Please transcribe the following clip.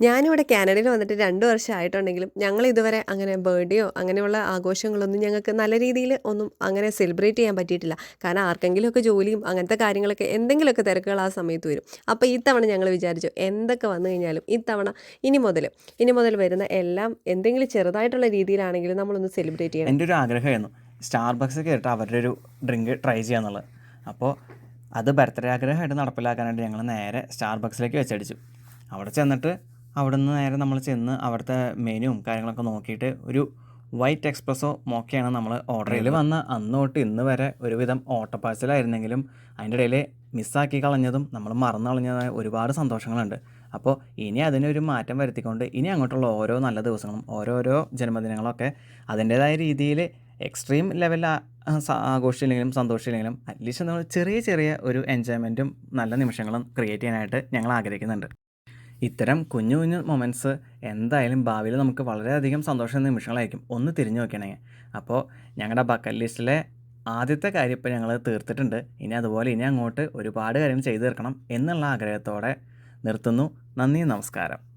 ഞാനിവിടെ കാനഡയിൽ വന്നിട്ട് രണ്ട് വർഷമായിട്ടുണ്ടെങ്കിലും ഞങ്ങൾ ഇതുവരെ അങ്ങനെ ബർത്ത്ഡേയോ അങ്ങനെയുള്ള ആഘോഷങ്ങളൊന്നും ഞങ്ങൾക്ക് നല്ല രീതിയിൽ ഒന്നും അങ്ങനെ സെലിബ്രേറ്റ് ചെയ്യാൻ പറ്റിയിട്ടില്ല. കാരണം ആർക്കെങ്കിലുമൊക്കെ ജോലിയും അങ്ങനത്തെ കാര്യങ്ങളൊക്കെ എന്തെങ്കിലുമൊക്കെ തിരക്കുകൾ ആ സമയത്ത് വരും. അപ്പോൾ ഇത്തവണ ഞങ്ങൾ വിചാരിച്ചു എന്തൊക്കെ വന്നു കഴിഞ്ഞാലും ഇത്തവണ ഇനി മുതൽ ഇനി മുതൽ വരുന്ന എല്ലാം എന്തെങ്കിലും ചെറുതായിട്ടുള്ള രീതിയിലാണെങ്കിലും നമ്മളൊന്ന് സെലിബ്രേറ്റ് ചെയ്യണം. എന്റെ ഒരു ആഗ്രഹമായിരുന്നു സ്റ്റാർബക്സ് കയറിയിട്ട് അവരുടെ ഒരു ഡ്രിങ്ക് ട്രൈ ചെയ്യാന്നുള്ളത്. അപ്പോൾ അത് ബർത്ത്ഡേ ആഗ്രഹമായിട്ട് നടപ്പിലാക്കാനായിട്ട് ഞങ്ങൾ നേരെ സ്റ്റാർബക്സിലേക്ക് വെച്ചടിച്ചു. അവിടെ ചെന്നിട്ട് അവിടെ നിന്ന് നേരെ നമ്മൾ ചെന്ന് അവിടുത്തെ മെനുവും കാര്യങ്ങളൊക്കെ നോക്കിയിട്ട് ഒരു വൈറ്റ് എക്സ്പ്രസ്സോ മോക്കയാണ് നമ്മൾ ഓർഡർ ചെയ്ത് വന്ന അന്ന് തൊട്ട് ഇന്ന് വരെ ഒരുവിധം ഓട്ടോ പാഴ്സലായിരുന്നെങ്കിലും അതിന്റെ ഇടയിൽ മിസ്സാക്കി കളഞ്ഞതും നമ്മൾ മറന്നു കളഞ്ഞതായ ഒരുപാട് സന്തോഷങ്ങളുണ്ട്. അപ്പോൾ ഇനി അതിനൊരു മാറ്റം വരുത്തിക്കൊണ്ട് ഇനി അങ്ങോട്ടുള്ള ഓരോ നല്ല ദിവസങ്ങളും ഓരോരോ ജന്മദിനങ്ങളൊക്കെ അതിന്റേതായ രീതിയിൽ എക്സ്ട്രീം ലെവലിൽ ആഘോഷിച്ചില്ലെങ്കിലും സന്തോഷിച്ചില്ലെങ്കിലും അറ്റ്ലീസ്റ്റ് നമ്മൾ ചെറിയ ചെറിയ ഒരു എൻജോയ്മെന്റും നല്ല നിമിഷങ്ങളും ക്രിയേറ്റ് ചെയ്യാനായിട്ട് ഞങ്ങൾ ആഗ്രഹിക്കുന്നുണ്ട്. ഇത്തരം കുഞ്ഞു കുഞ്ഞു മൊമെന്റ്സ് എന്തായാലും ഭാവിയിൽ നമുക്ക് വളരെയധികം സന്തോഷ നിമിഷങ്ങളായിരിക്കും. ഒന്ന് തിരിഞ്ഞു നോക്കണമെങ്കിൽ അപ്പോൾ ഞങ്ങളുടെ ബക്കറ്റ് ലിസ്റ്റിലെ ആദ്യത്തെ കാര്യം ഇപ്പോൾ ഞങ്ങൾ തീർത്തിട്ടുണ്ട്. ഇനി അതുപോലെ ഇനി അങ്ങോട്ട് ഒരുപാട് കാര്യങ്ങൾ ചെയ്തു തീർക്കണം എന്നുള്ള ആഗ്രഹത്തോടെ നിർത്തുന്നു. നന്ദി നമസ്കാരം.